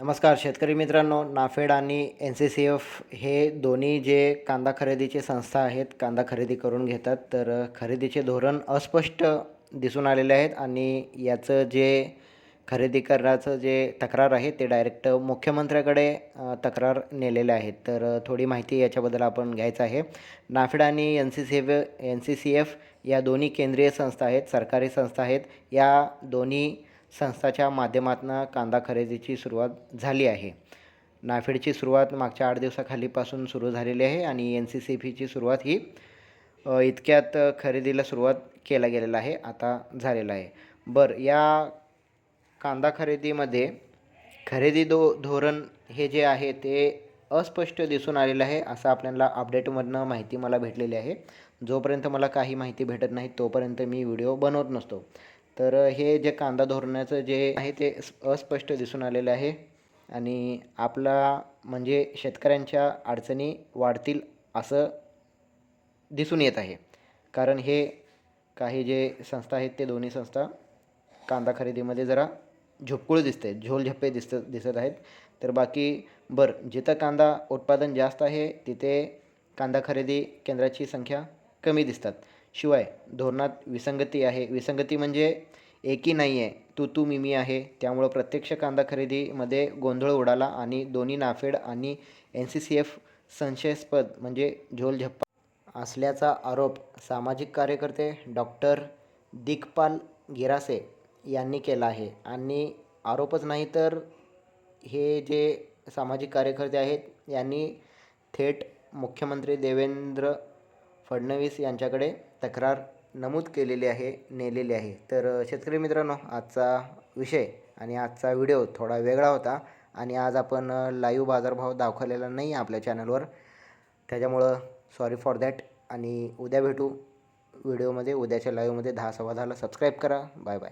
नमस्कार शेतकरी मित्रांनो नाफेड आणि एन सी सी एफ हे दोन्ही जे कांदा खरेदीचे संस्था आहेत कांदा खरेदी करून घेतात तर खरेदीचे धोरण अस्पष्ट दिसून आलेले आहेत आणि याचं जे खरेदी करण्याचं जे तक्रार आहे ते डायरेक्ट मुख्यमंत्र्याकडे तक्रार नेलेले आहेत. तर थोडी माहिती याच्याबद्दल आपण घ्यायचं आहे. नाफेड आणि N C C F N C C F या दोन्ही केंद्रीय संस्था आहेत सरकारी संस्था आहेत या दोन्ही संस्थाच्या माध्यमातून कांदा खरेदीची सुरुवात झाली आहे. नाफेडची सुरुवात मागच्या आठ दिवसाखालीपासून सुरू झालेली आहे आणि एन सी सी पीची सुरुवात ही इतक्यात खरेदीला सुरुवात केला गेलेला आहे आता झालेला आहे. बरं या कांदा खरेदीमध्ये खरेदी दो धोरण हे जे आहे ते अस्पष्ट दिसून आलेलं आहे असं आपल्याला अपडेटमधनं माहिती मला भेटलेली आहे. जोपर्यंत मला काही माहिती भेटत नाही तोपर्यंत मी व्हिडिओ बनवत नसतो. तर हे जे कांदा धोरणाचं जे आहे ते अस्पष्ट दिसून आलेलं आहे आणि आपला म्हणजे शेतकऱ्यांच्या अडचणी वाढतील असं दिसून येत आहे. कारण हे काही जे संस्था आहेत ते दोन्ही संस्था कांदा खरेदीमध्ये जरा झोपकुळ दिसते झोल झोलझप्पे दिसत दिसत आहेत. तर बाकी बरं जिथं कांदा उत्पादन जास्त आहे तिथे कांदा खरेदी केंद्राची संख्या कमी दिसतात. शिवाय धोरणात विसंगती आहे. विसंगती म्हणजे एकी नाही आहे तू तू मी मी आहे. त्यामुळं प्रत्यक्ष कांदा खरेदीमध्ये गोंधळ उडाला आणि दोन्ही नाफेड आणि एन सी सी एफ संशयास्पद म्हणजे झोलझप्पा असल्याचा आरोप सामाजिक कार्यकर्ते डॉक्टर दिग्पाल गिरासे यांनी केला आहे. आणि आरोपच नाही तर हे जे सामाजिक कार्यकर्ते आहेत यांनी थेट मुख्यमंत्री देवेंद्र फडणवीस यांच्याकडे तक्रार नमूद केलेली आहे नेलेली आहे. तर शेतकरी मित्रांनो आजचा विषय आणि आजचा व्हिडिओ थोडा वेगळा होता आणि आज आपण लाईव्ह बाजारभाव दाखवलेला नाही आहे आपल्या चॅनलवर. त्याच्यामुळं सॉरी फॉर दॅट आणि उद्या भेटू. व्हिडिओमध्ये उद्याच्या लाईव्हमध्ये दहा सव्वा दहाला. सबस्क्राईब करा. Bye bye.